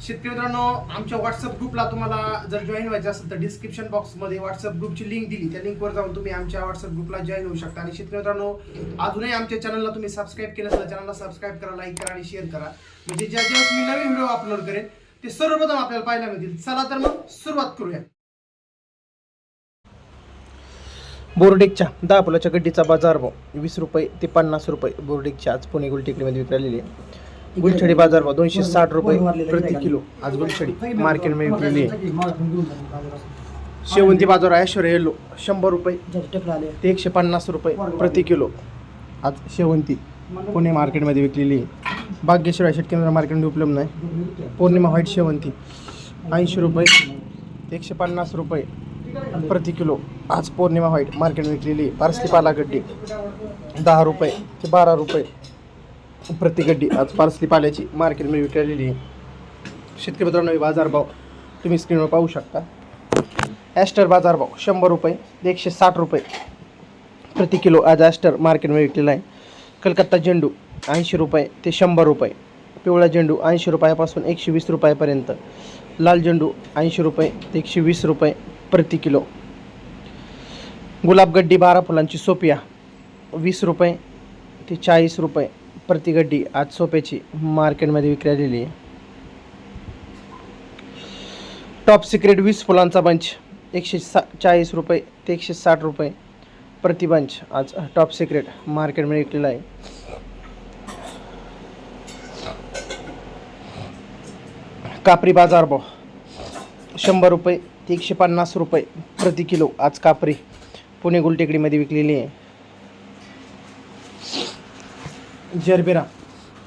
शेतकरी मित्रांनो आमच्या व्हॉट्सअप ग्रुपला तुम्हाला जर जॉईन व्हायचं असेल तर डिस्क्रिप्शन बॉक्समध्ये व्हॉट्सअप ग्रुपची लिंक दिली. त्या लिंकवर जाऊन तुम्ही आमच्या व्हॉट्सअप ग्रुपला जॉईन होऊ शकता. आणि शेतकरी मित्रांनो अजूनही आमच्या चॅनलला तुम्ही सबस्क्राईब केलं तर चॅनलला सबस्क्राईब करा लाईक करा आणि शेअर करा. म्हणजे ज्या ज्यावेळेस मी नवीन व्हिडिओ अपलोड करेन ते सर्वप्रथम आपल्याला पाहायला मिळतील. चला तर मग सुरुवात करूया. बोर्डेकच्या दहा फुलाच्या गड्डीचा बाजार भाव वीस रुपये ते पन्नास रुपये बोर्डेकच्या आज पुणे गुलटेकडीमध्ये विकलेली आहे. गुलछडी बाजारभाव दोनशे साठ रुपये प्रति किलो. आज गुलछडी. मार्केटमध्ये विकलेली आहे शेवंती बाजार ऐश्वर्या येलो शंभर रुपये. ते एकशे पन्नास रुपये प्रति किलो. आज शेवंती पुणे मार्केटमध्ये विकलेली आहे. भाग्यश्री शेतकरी मार्केटमध्ये उपलब्ध नाही. पौर्णिमा व्हाईट शेवंती. ऐंशी रुपये. ते एकशे पन्नास रुपये प्रति किलो. आज पौर्णिमा व्हाईट मार्केट विकलेली आहे. पार्सली पाला गड्डी दहा रुपये ते बारा रुपये. प्रति गड्डी आज पार्सली पाल्याची मार्केटमध्ये विकलेली आहे. शेतकरी मित्रांनो बाजारभाव तुम्ही स्क्रीनवर पाहू शकता. ॲस्टर बाजारभाव शंभर रुपये एकशे साठ रुपये प्रति किलो आज ॲस्टर मार्केटमध्ये विकलेला आहे. कलकत्ता झेंडू ऐंशी रुपये ते शंभर रुपये. पिवळा झेंडू ऐंशी रुपयापासून एकशे वीस रुपयापर्यंत. लाल झेंडू ऐंशी रुपये ते एकशे वीस रुपये प्रति किलो. गुलाबगड्डी बारा फुलांची सोपिया वीस रुपये ते चाळीस रुपये. प्रति गड्डी आज सोप्याची मार्केटमध्ये विकलेली आहे. टॉप सिक्रेट वीस फुलांचा बंच एकशे सा चाळीस रुपये ते एकशे साठ रुपये प्रति बंच आज टॉप सिक्रेट मार्केटमध्ये विकलेला आहे. कापरी बाजार भाव शंभर रुपये ते एकशे पन्नास रुपये प्रति किलो आज कापरी पुणे गुलटेकडीमध्ये विकलेली आहे. जरबेरा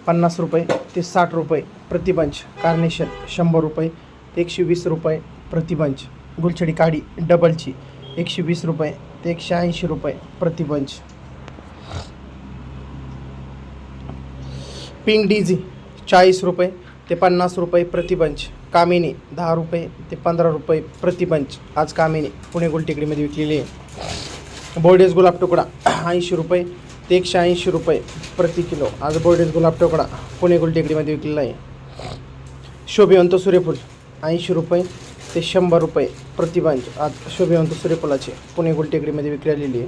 पन्नास रुपये ते साठ रुपये प्रतिबंच. कार्नेशन शंभर रुपये ते एकशे वीस रुपये प्रतिबंच. गुलछडी काडी डबलची एकशे वीस रुपये ते एकशे ऐंशी रुपये प्रतिबंच. पिंग पिंक डीझी चाळीस रुपये ते पन्नास रुपये प्रतिबंच. कामिनी दहा रुपये ते पंधरा रुपये प्रतिबंच. आज कामिनी पुणे गुलटेकडीमध्ये विकलेली आहे. बोर्डेस गुलाब तुकडा ऐंशी रुपये ते एकशे ऐंशी रुपये प्रति किलो. आज बोर्डेज गुलाब टोकडा. पुणे गुलटेकडीमध्ये विकलेला आहे. शोभिवंत सूर्यफूल ऐंशी रुपये ते शंभर रुपये प्रतिबंज आज शोभिवंत सूर्यफुलाचे पुणे गुलटेकडीमध्ये विकलेली आहे.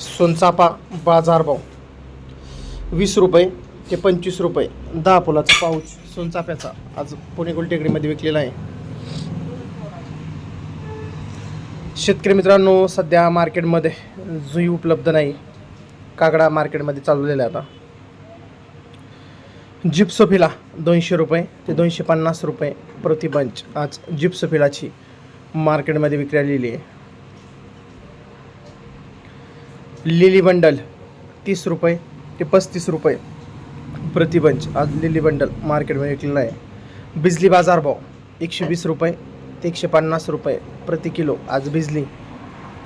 सोनचापा बाजारभाव वीस रुपये ते पंचवीस रुपये. दहा फुलाचा पाऊच सोनचाफ्याचा आज पुणे गुलटेकडीमध्ये विकलेला आहे. शेतकरी मित्रांनो सध्या मार्केटमध्ये जुई उपलब्ध नाही. कागडा मार्केटमध्ये चालवलेला आहे आता. जिप्सोफिला दोनशे रुपये ते दोनशे पन्नास रुपये प्रति बंच आज जिप्सोफिलाची मार्केटमध्ये विक्री आलेली आहे. लिली बंडल तीस रुपये ते पस्तीस रुपये प्रति बंच आज लिली बंडल मार्केटमध्ये विकलेला आहे. बिजली बाजारभाव एकशे वीस रुपये ते एकशे पन्नास रुपये प्रति किलो. आज बिजली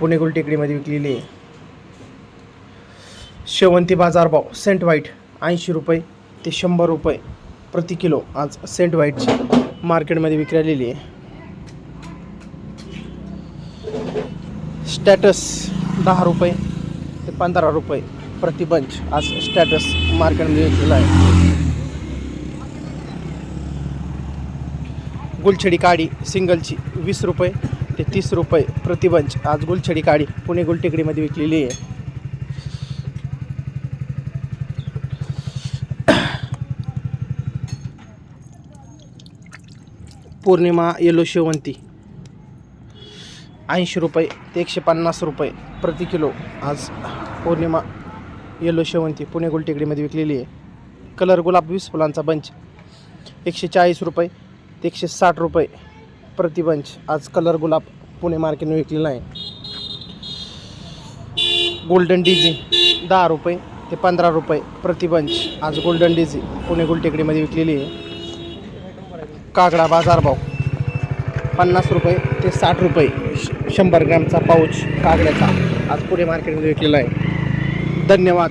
पुणे गुलटेकडीमध्ये विकलेली आहे. शेवंती बाजारभाव सेंट व्हाईट ऐंशी रुपये ते शंभर रुपये प्रति किलो. आज सेंट व्हाईटची मार्केटमध्ये विकलेली आहे. स्टॅटस दहा रुपये ते पंधरा रुपये प्रति बंच. आज स्टॅटस मार्केटमध्ये विकलेला आहे. गुलछडी काडी सिंगलची वीस रुपये ते तीस रुपये प्रतिबंच. आज गुलछडी काडी पुणे गुलटेकडीमध्ये विकलेली आहे. पौर्णिमा येलो शेवंती. ऐंशी रुपये ते एकशे पन्नास रुपये प्रति किलो. आज पौर्णिमा येलो शेवंती पुणे गुलटेकडीमध्ये विकलेली आहे. कलर गुलाब वीस फुलांचा बंच. एकशे चाळीस रुपये ते एकशे साठ रुपये प्रतिबंच. आज कलर गुलाब पुणे मार्केटने विकलेला आहे गोल्डन डीजी दहा रुपये ते पंधरा रुपये प्रतिबंच. आज गोल्डन डीजी पुणे गुलटेकडीमध्ये विकलेली आहे. कागडा बाजारभाव पन्नास रुपये ते साठ रुपये. श- शंभर ग्रॅमचा पाऊच कागड्याचा आज पुणे मार्केटमध्ये विकलेला आहे. धन्यवाद.